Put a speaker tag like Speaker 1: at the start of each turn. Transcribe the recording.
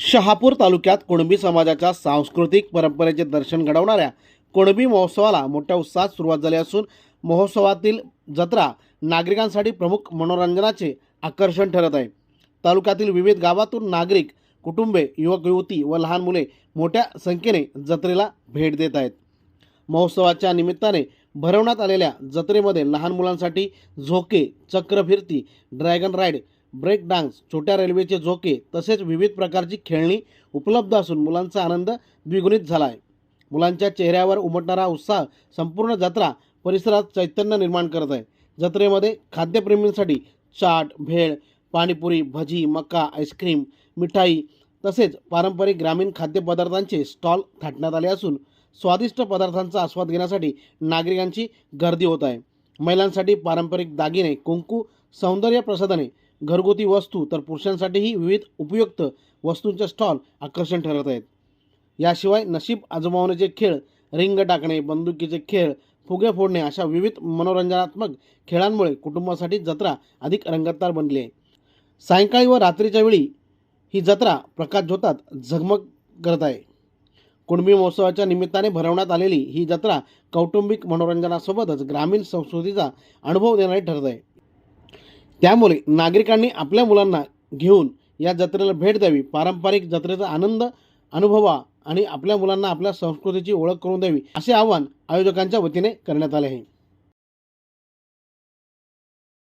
Speaker 1: शहापूर तालुक्यात कुणबी समाजाच्या सांस्कृतिक परंपरेचे दर्शन घडवणाऱ्या कुणबी महोत्सवाला मोठ्या उत्साहात सुरुवात झाली असून महोत्सवातील जत्रा नागरिकांसाठी प्रमुख मनोरंजनाचे आकर्षण ठरत आहे. तालुक्यातील विविध गावातून नागरिक कुटुंबे युवक युवती व लहान मुले मोठ्या संख्येने जत्रेला भेट देत आहेत. महोत्सवाच्या निमित्ताने भरवण्यात आलेल्या जत्रेमध्ये लहान मुलांसाठी झोके चक्रफिरती ड्रॅगन राईड ब्रेक डान्स छोट्या रेल्वेचे झोके तसेच विविध प्रकारची खेळणी उपलब्ध असून मुलांचा आनंद द्विगुणित झाला आहे मुलांच्या चेहऱ्यावर उमटणारा उत्साह संपूर्ण जत्रा परिसरात चैतन्य निर्माण करत आहे. जत्रेमध्ये खाद्यप्रेमींसाठी चाट भेळ पाणीपुरी भजी मका आईस्क्रीम मिठाई तसेच पारंपरिक ग्रामीण खाद्यपदार्थांचे स्टॉल थाटण्यात आले असून स्वादिष्ट पदार्थांचा आस्वाद घेण्यासाठी नागरिकांची गर्दी होत आहे. महिलांसाठी पारंपरिक दागिने कुंकू सौंदर्य प्रसाधने घरगुती वस्तू तर पुरुषांसाठीही विविध उपयुक्त वस्तूंचे स्टॉल आकर्षण ठरत आहेत. याशिवाय नशीब आजमावण्याचे खेळ रिंग टाकणे बंदुकीचे खेळ फुगे फोडणे अशा विविध मनोरंजनात्मक खेळांमुळे कुटुंबासाठी जत्रा अधिक रंगतदार बनली आहे. सायंकाळी व रात्रीच्या वेळी ही जत्रा प्रकाश झोतात झगमग करत आहे. कुणबी महोत्सवाच्या निमित्ताने भरवण्यात आलेली ही जत्रा कौटुंबिक मनोरंजनासोबतच ग्रामीण संस्कृतीचा अनुभव देणारी ठरत आहे. त्यामुळे नागरिकांनी आपल्या मुलांना घेऊन या जत्रेला भेट द्यावी. पारंपरिक जत्रेचा आनंद अनुभवा आणि आपल्या मुलांना आपल्या संस्कृतीची ओळख करून द्यावी असे आवाहन आयोजकांच्या वतीने करण्यात आले आहे.